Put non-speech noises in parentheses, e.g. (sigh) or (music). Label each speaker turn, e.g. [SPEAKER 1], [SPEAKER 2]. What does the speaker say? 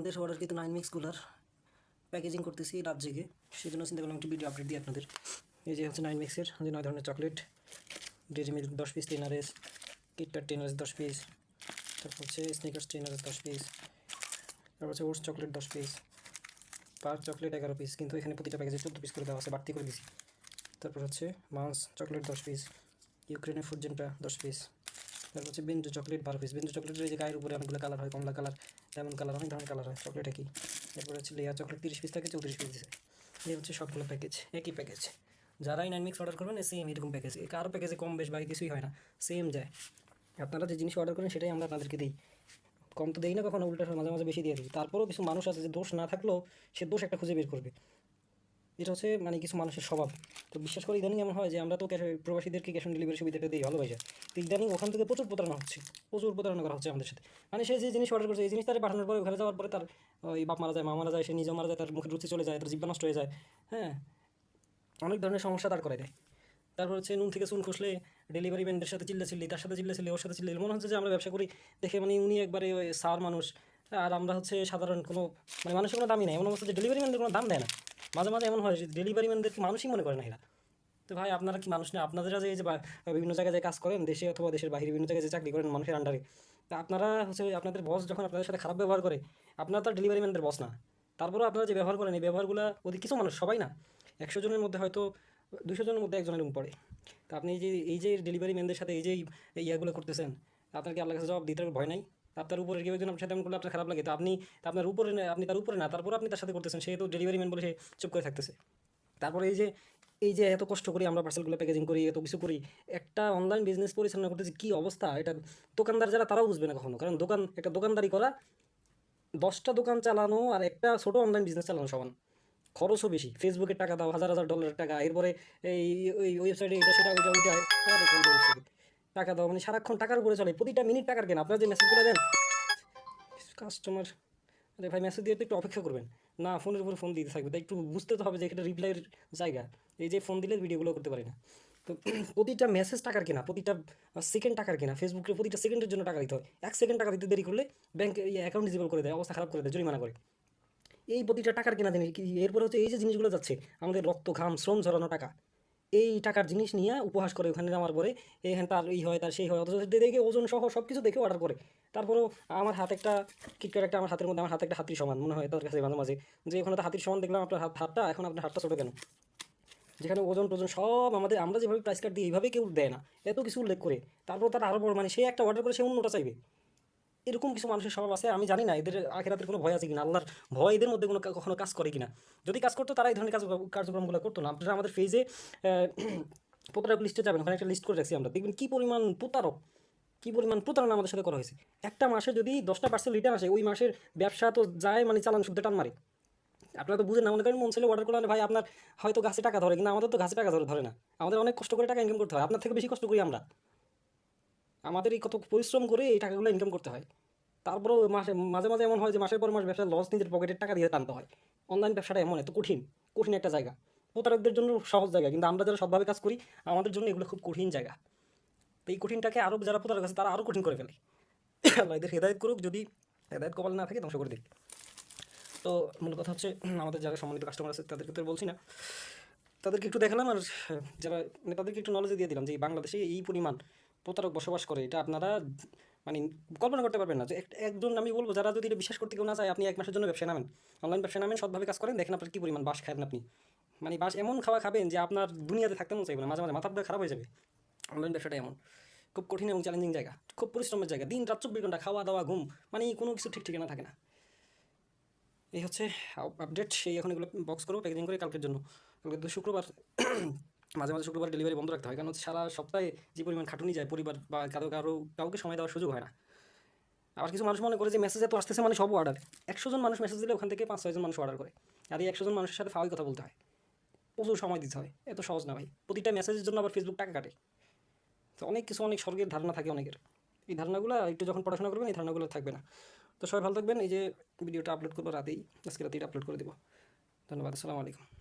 [SPEAKER 1] আমাদের অর্ডার কিন্তু nine mix cooler packaging করতেছি রাত জেগে। সেই জন্য চিন্তা করলাম একটি ভিডিও আপডেট দিই আপনাদের। এই যে হচ্ছে নাইন মিক্সের যে নয় ধরনের চকলেট ডেরি মিল্ক দশ piece ten RS KitKat ten RS দশ পিস তারপর হচ্ছে স্নিকার্স টেন আরএস দশ পিস তারপর হচ্ছে ওটস চকলেট দশ পিস পার চকলেট এগারো পিস কিন্তু এখানে প্রতিটা প্যাকেজে চোদ্দ পিস করে দেওয়া আছে, বাড়তি করে দিছি। তারপর হচ্ছে মান্স চকলেট দশ পিস ইউক্রেনের ফুড জেনটা দশ পিস তারপর হচ্ছে বেঞ্জো চকলেট বারো পিস বেঞ্জো চকলেটের যে গায়ের উপরে অনেকগুলো কালার হয়, কমলা কালার লেমন কালার অনেক ধরনের কালার হয় চকলেট একই। এরপর হচ্ছে লেয়ার চকলেট তিরিশ পিস থাকে, চৌত্রিশ পিস দিছে। এই হচ্ছে সবগুলো প্যাকেজ একই প্যাকেজ যারাই নাইন মিক্স অর্ডার করবেন সেম এরকম প্যাকেজ কারও প্যাকেজে কম বেশ, বাকি কিছুই হয় না সেম যায়। আপনারা যে জিনিস অর্ডার করেন, সেটাই আমরা আপনাদেরকে দিই। কম তো দেই না, কখনো, উল্টা মাঝে মাঝে বেশি দিয়ে দিই। তারপরেও কিছু মানুষ আছে যে দোষ না থাকলেও, সে দোষ একটা খুঁজে বের করবে। এটা হচ্ছে মানে কিছু মানুষের স্বভাব। তো বিশ্বাস করি ইদানিং এমন হয় যে আমরা তো প্রবাসীদেরকে ক্যাশ অন ডেলিভারি সুবিধাটা দিই, ভালোবাসা। তো ইদানিং ওখান থেকে প্রচুর প্রতারণা হচ্ছে। প্রচুর প্রতারণা করা হচ্ছে আমাদের সাথে। মানে সে যে জিনিস অর্ডার করছে, এই জিনিস তারা পাঠানোর পরে, ওখানে যাওয়ার পরে তার ওই বাপ মারা যায়, মা মারা যায়, সে নিজেও মারা যায়, তার মুখের রুচি চলে যায়, তার জিব্বা নষ্ট হয়ে যায়। হ্যাঁ? অনেক ধরনের সমস্যা তার করে দেয়। তারপর হচ্ছে নুন থেকে চুন খসলে ডেলিভারি ম্যানদের সাথে চিল্লা চিল্লি তার সাথে চিল্লা চিল্লি ওর সাথে চিল্লি মনে হচ্ছে যে আমরা ব্যবসা করি, দেখে মানে উনি একবারে ওই সার মানুষ। আর আমরা হচ্ছে সাধারণ কোনো মানে মানুষের কোনো দামই নেই। এমন অবস্থা যে ডেলিভারি ম্যানদের কোনো দাম দেয় না। মাঝে মাঝে এমন হয় যে ডেলিভারি ম্যানদেরকে মানুষই মনে করে না এরা। তো ভাই, আপনারা কি মানুষ না? আপনারা যে যে বিভিন্ন জায়গায় যে কাজ করেন, দেশে অথবা দেশের বাইরে বিভিন্ন জায়গায় যে চাকরি করেন মানুষের আন্ডারে তা আপনারা হচ্ছে আপনাদের বস যখন আপনাদের সাথে খারাপ ব্যবহার করে, আপনারা তো ডেলিভারি ম্যানদের বস না। তারপরেও আপনারা যে ব্যবহার করেন, এই ব্যবহারগুলো ওদের কিছু মানুষ, সবাই না। একশো জনের মধ্যে হয়তো দুশো জনের মধ্যে একজনের পড়ে। তা আপনি যে, এই যে ডেলিভারি ম্যানদের সাথে এই যে ইয়াগুলো করতেছেন, আপনার কি আল্লাহ কাছে জবাব দিতে ভয় নাই? আপনার উপরে কেউ একজন আপনার সাথে এমন করলে আপনার খারাপ লাগে, তো আপনি আপনার উপরে আপনি তার উপরে না তারপরে আপনি তার সাথে করতেছেন, সে তো ডেলিভারি ম্যান বলে সে চুপ করে থাকতেছে। তারপরে এই যে এই যে এত কষ্ট করি আমরা পার্সেলগুলো প্যাকেজিং করি, এত কিছু করি, একটা অনলাইন বিজনেস পরিচালনা করতেছি কী অবস্থা? এটা দোকানদার যারা তারাও বুঝবে না কখনো, কারণ দোকান, একটা দোকানদারি করা, দশটা দোকান চালানো আর একটা ছোটো অনলাইন বিজনেস চালানো সমান। খরচও বেশি ফেসবুকে টাকা দাও, হাজার হাজার ডলারের টাকা, এরপরে এই, ওই ওয়েবসাইটে এটা, সেটা, ওইটা ওইটা টাকা দাও মানে সারাক্ষণ টাকার উপরে চলে। প্রতিটা মিনিট টাকার কেন আপনারা যে মেসেজগুলো দেন কাস্টমার আরে ভাই মেসেজ দিয়ে তো একটু অপেক্ষা করবেন। না ফোনের উপরে ফোন দিতে থাকবে। তাই একটু বুঝতে তো হবে যে এটা রিপ্লাইয়ের জায়গা। এই যে ফোন দিলে ভিডিওগুলো করতে পারি না। তো (clears throat) প্রতিটা মেসেজ টাকার কেনা প্রতিটা সেকেন্ড টাকার কেনা ফেসবুকে প্রতিটা সেকেন্ডের জন্য টাকা দিতে হয়। এক সেকেন্ড টাকা দিতে দেরি করলে ব্যাংক অ্যাকাউন্ট ডিজেবল করে দেয়, অবস্থা খারাপ করে দেয়, জরিমানা করে। এই প্রতিটা টাকার কেনা জিনিস এরপরে হচ্ছে এই যে জিনিসগুলো যাচ্ছে, আমাদের রক্ত, ঘাম, শ্রম ঝরানো টাকা। এই টাকার জিনিস নিয়ে উপহাস করে ওখানে নামার পরে এখানে তার এই হয়, তার সেই হয়, অথচ দেখে ওজন সহ সব কিছু দেখে অর্ডার করে। তারপরেও আমার হাত একটা কিটকার একটা আমার হাতের মধ্যে, আমার হাতে একটা হাতির সমান, মনে হয় তার কাছে মাঝে মাঝে। যে ওখানে তো হাতির সমান দেখলাম আপনার হাত, হাতটা, এখন আপনার হাতটা ছোটো কেন? যেখানে ওজন টোজন সব আমাদের, আমরা যেভাবে প্রাইস কার্ড দিই এইভাবে কেউ দেয় না, এত কিছু উল্লেখ করে। তারপর তার আরও বড় মানে সে একটা অর্ডার করে, সে অন্যটা চাইবে। এরকম কিছু মানুষের স্বভাব আছে, আমি জানি না, এদের আখেরাতের কোনো ভয় আছে কিনা, আল্লাহর ভয় এদের মধ্যে কোনো কখনো কাজ করে কিনা। যদি কাজ করতো, তারা এই ধরনের কাজ কার্যক্রমগুলো করতো না। আপনারা আমাদের ফেজে (clears throat) প্রতারক লিস্টে যাবেন, ওখানে একটা লিস্ট করে রাখছি আমরা। দেখবেন কী পরিমাণ প্রতারক, কী পরিমাণ প্রতারণা আমাদের সাথে করা হয়েছে। একটা মাসে যদি দশটা পার্সেন্ট রিটার্ন আসে, ওই মাসের ব্যবসা তো যায় মানে চালান শুদ্ধ টান মারে। আপনারা তো বুঝেন না, মনে করেন মন ছেলে অর্ডার করলেন ভাই আপনার হয়তো গাছে টাকা ধরে, কিন্তু আমাদের তো গাছে টাকা ধরে ধরে না। আমাদের অনেক কষ্ট করে টাকা ইনকাম করতে হয়, আপনার থেকে বেশি কষ্ট করি আমরা। আমাদের এই কত পরিশ্রম করে এই টাকাগুলো ইনকাম করতে হয়। তারপরেও মাসে, মাঝে মাঝে এমন হয় যে মাসের পর মাস ব্যবসা লস নিজের পকেটের টাকা দিয়ে টানতে হয়। অনলাইন ব্যবসাটা এমন, এত কঠিন কঠিন একটা জায়গা। প্রতারকদের জন্য সহজ জায়গা, কিন্তু আমরা যারা সৎভাবে কাজ করি, আমাদের জন্য এগুলো খুব কঠিন জায়গা। তো এই কঠিনটাকে আরও যারা প্রতারক আছে, তারা আরও কঠিন করে ফেলে। আল্লাহ এদের হেদায়ত করুক, যদি হেদায়ত কপাল না থাকে, ধ্বংস করে দিক। তো মূল কথা হচ্ছে, আমাদের যারা সম্মানিত কাস্টমার আছে, তাদেরকে তো বলছি না। তাদেরকে একটু দেখালাম, আর যারা মানে তাদেরকে একটু নলেজ দিয়ে দিলাম যে বাংলাদেশে এই পরিমাণ প্রতারক বসবাস করে, এটা আপনারা মানে কল্পনা করতে পারবেন না। যে এক- একজন আমি বলব, যারা যদি এটা বিশ্বাস করতে কেউ না চায়, আপনি এক মাসের জন্য ব্যবসা নামেন। অনলাইন ব্যবসা নামেন, সৎভাবে কাজ করেন, দেখেন আপনার কী পরিমাণ বাস খাবেন আপনি। মানে বাস এমন খাওয়া খাবেন যে আপনার দুনিয়াতে থাকতে মন চাইবে না, মাঝে মাঝে মাথা খারাপ হয়ে যাবে। অনলাইন ব্যবসাটা এমন। খুব কঠিন এবং চ্যালেঞ্জিং জায়গা, খুব পরিশ্রমের জায়গা, দিন রাত চব্বিশ ঘণ্টা খাওয়া দাওয়া, ঘুম মানে কোনো কিছু ঠিক ঠিকানা থাকে না। এই হচ্ছে আপডেট সেই এখন এগুলো বক্স করব প্যাকেজিং করে কালকের জন্য। কালকে শুক্রবার। মাঝে মাঝে শুক্রবার ডেলিভারি বন্ধ রাখতে হয়। কারণ সারা সপ্তাহে যে পরিমাণ খাটুনি যায় পরিবার বা কারও কারও, কাউকে সময় দেওয়ার সুযোগ হয় না। আবার কিছু মানুষ মনে করে যে মেসেজ এত আসতেছে মানে সব অর্ডার একশো জন মানুষ মেসেজ দিলে ওখান থেকে পাঁচ ছয়জন মানুষ অর্ডার করে। আর এই একশো জন মানুষের সাথে ফাওয়াই কথা বলতে হয়। প্রচুর সময় দিতে হয়। এত সহজ না ভাই। প্রতিটা মেসেজের জন্য আবার ফেসবুক টাকা কাটে। তো অনেক কিছু, অনেক স্বর্গের ধারণা থাকে অনেকের। এই ধারণাগুলো একটু যখন পড়াশোনা করবেন, এই ধারণাগুলো থাকবে না। তো সবাই ভালো থাকবেন। এই যে ভিডিওটা আপলোড করব রাতেই। আজকে রাতেই আপলোড করে দেবো। ধন্যবাদ। আসসালামু আলাইকুম।